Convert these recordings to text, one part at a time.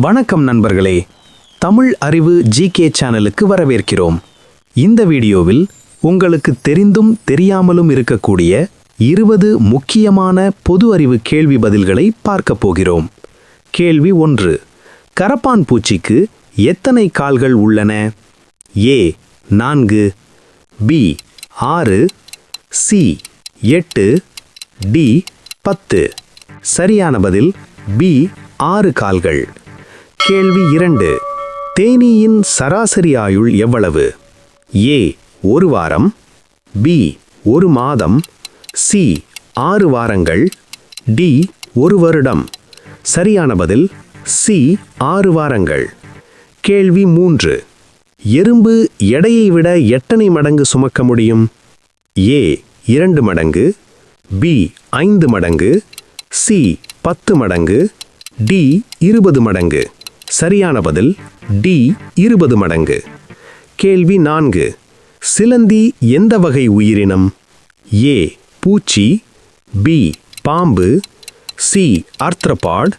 வணக்கம் நண்பர்களே. தமிழ் அறிவு ஜிகே சேனலுக்கு வரவேற்கிறோம். இந்த வீடியோவில் உங்களுக்கு தெரிந்தும் தெரியாமலும் இருக்கக்கூடிய இருபது முக்கியமான பொது அறிவு கேள்வி பதில்களை பார்க்கப் போகிறோம். கேள்வி ஒன்று கரப்பான் பூச்சிக்கு எத்தனை கால்கள் உள்ளன? ஏ நான்கு பி ஆறு சி எட்டு டி பத்து. சரியான பதில் பி ஆறு கால்கள். கேள்வி இரண்டு. தேனீயின் சராசரி ஆயுள் எவ்வளவு? ஏ ஒரு வாரம். பி ஒரு மாதம். சி ஆறு வாரங்கள். டி ஒரு வருடம். சரியான பதில் சி ஆறு வாரங்கள். கேள்வி மூன்று. எறும்பு எடையை விட எத்தனை மடங்கு சுமக்க முடியும்? ஏ இரண்டு மடங்கு. பி ஐந்து மடங்கு. சி பத்து மடங்கு. டி இருபது மடங்கு. சரியான பதில் டி இருபது மடங்கு. கேள்வி நான்கு. சிலந்தி எந்த வகை உயிரினம்? ஏ பூச்சி பி பாம்பு சி ஆர்த்ரபாட்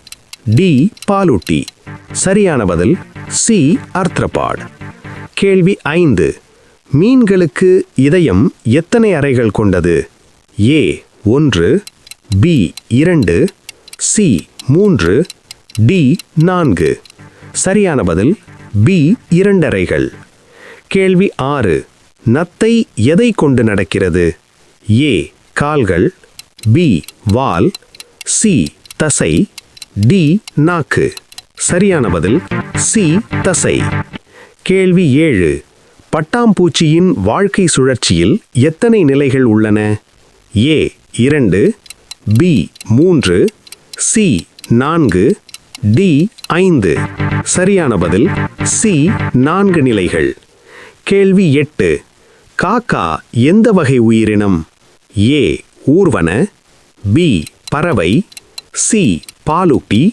டி பாலூட்டி. சரியான பதில் சி ஆர்த்ரபாட் கேள்வி ஐந்து. மீன்களுக்கு இதயம் எத்தனை அறைகள் கொண்டது? ஏ ஒன்று பி இரண்டு சி மூன்று டி நான்கு. சரியான பதில் பி இரண்டறைகள் கேள்வி ஆறு. நத்தை எதை கொண்டு நடக்கிறது? ஏ கால்கள் பி வால் சி தசை டி நாக்கு. சரியான பதில் சி தசை. கேள்வி ஏழு. பட்டாம்பூச்சியின் வாழ்க்கை சுழற்சியில் எத்தனை நிலைகள் உள்ளன? ஏ இரண்டு பி மூன்று சி நான்கு டி ஐந்து. சரியான பதில். சி நான்கு நிலைகள். கேள்வி எட்டு. காக்கா எந்த வகை உயிரினம்? ஏ ஊர்வன. பி பறவை. சி பாலூட்டி.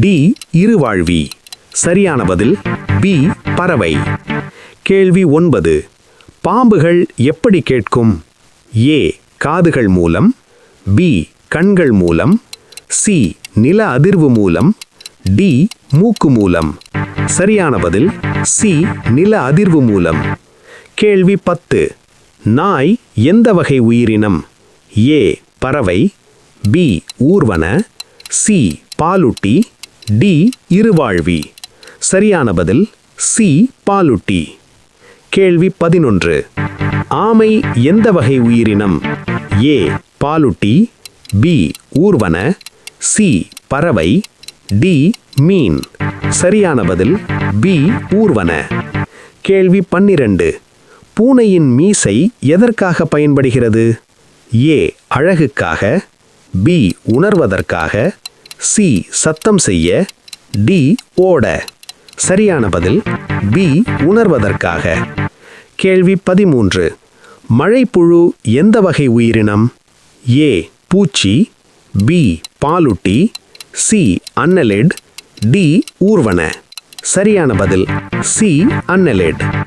டி இருவாழ்வி. சரியான பதில். பி பறவை. கேள்வி ஒன்பது. பாம்புகள் எப்படி கேட்கும்? ஏ காதுகள் மூலம். பி கண்கள் மூலம். சி நில அதிர்வு மூலம். டி மூக்கு மூலம். சரியான பதில் சி நில அதிர்வு மூலம். கேள்வி பத்து. நாய் எந்த வகை உயிரினம்? ஏ பறவை. பி ஊர்வன. சி பாலூட்டி. டி இருவாழ்வி. சரியான பதில் சி பாலூட்டி. கேள்வி பதினொன்று. ஆமை எந்த வகை உயிரினம்? ஏ பாலூட்டி. பி ஊர்வன. சி பறவை. டி மீன். சரியான பதில் பி ஊர்வன. கேள்வி பன்னிரண்டு. பூனையின் மீசை எதற்காக பயன்படுகிறது? ஏ அழகுக்காக. பி உணர்வதற்காக. சி சத்தம் செய்ய. டி ஓட. சரியான பதில் பி உணர்வதற்காக. கேள்வி பதிமூன்று. மழைப்புழு எந்த வகை உயிரினம்? ஏ பூச்சி. பி பாலுட்டி. சி அன்னலெட் டி ஊர்வன. சரியான பதில் சி அன்னலெட்.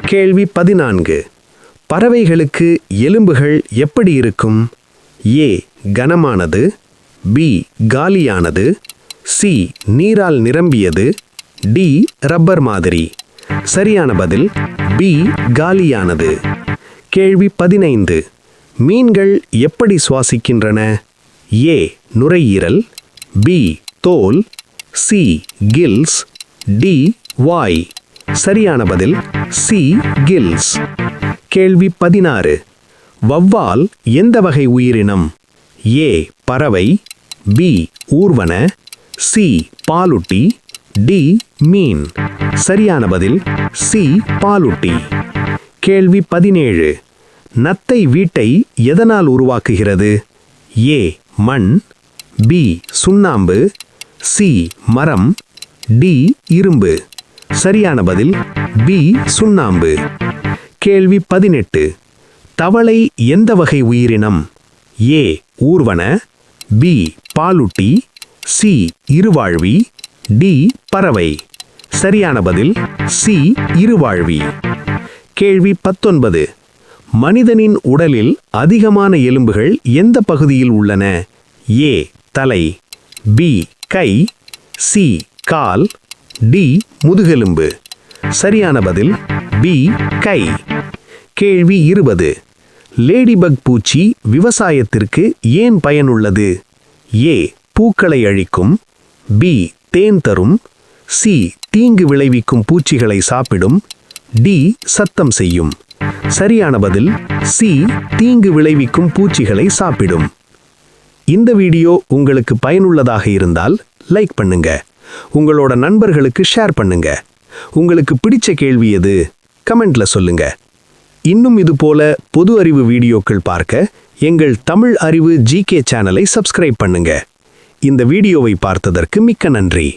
கேள்வி பதினான்கு. பறவைகளுக்கு எலும்புகள் எப்படி இருக்கும்? ஏ கனமானது பி காலியானது சி நீரால் நிரம்பியது டி ரப்பர் மாதிரி. சரியான பதில் பி காலியானது. கேள்வி பதினைந்து. மீன்கள் எப்படி சுவாசிக்கின்றன? ஏ நுரையீரல் பி தோல். சி கில்ஸ் டி வாய். சரியான பதில் சி கில்ஸ் கேள்வி பதினாறு. வவ்வால் எந்த வகை உயிரினம்? ஏ பறவை. பி ஊர்வன. சி பாலுட்டி. டி மீன். சரியான பதில் சி பாலுட்டி. கேள்வி பதினேழு. நத்தை வீட்டை எதனால் உருவாக்குகிறது? ஏ மண். பி சுண்ணாம்பு. சி மரம். டி இரும்பு. சரியான பதில் பி சுண்ணாம்பு. கேள்வி பதினெட்டு. தவளை எந்த வகை உயிரினம்? ஏ ஊர்வன. பி பாலுட்டி. சி இருவாழ்வி. டி பறவை. சரியான பதில் சி இருவாழ்வி. கேள்வி பத்தொன்பது. மனிதனின் உடலில் அதிகமான எலும்புகள் எந்த பகுதியில் உள்ளன? ஏ தலை பி கை சி கால் டி முதுகெலும்பு. சரியான பதில் பி கை. கேள்வி இருபது. லேடிபக் பூச்சி விவசாயத்திற்கு ஏன் பயனுள்ளது? ஏ பூக்களை அழிக்கும். பி தேன் தரும். சி தீங்கு விளைவிக்கும் பூச்சிகளை சாப்பிடும். டி சத்தம் செய்யும். சரியான பதில் சி தீங்கு விளைவிக்கும் பூச்சிகளை சாப்பிடும். இந்த வீடியோ உங்களுக்கு பயனுள்ளதாக இருந்தால் லைக் பண்ணுங்க. உங்களோட நண்பர்களுக்கு ஷேர் பண்ணுங்க. உங்களுக்கு பிடிச்ச கேள்வி எது கமெண்ட்ல சொல்லுங்க. இன்னும் இதுபோல பொது அறிவு வீடியோக்கள் பார்க்க எங்கள் தமிழ் அறிவு ஜிகே சேனலை சப்ஸ்கிரைப் பண்ணுங்க. இந்த வீடியோவை பார்த்ததற்கு மிக்க நன்றி.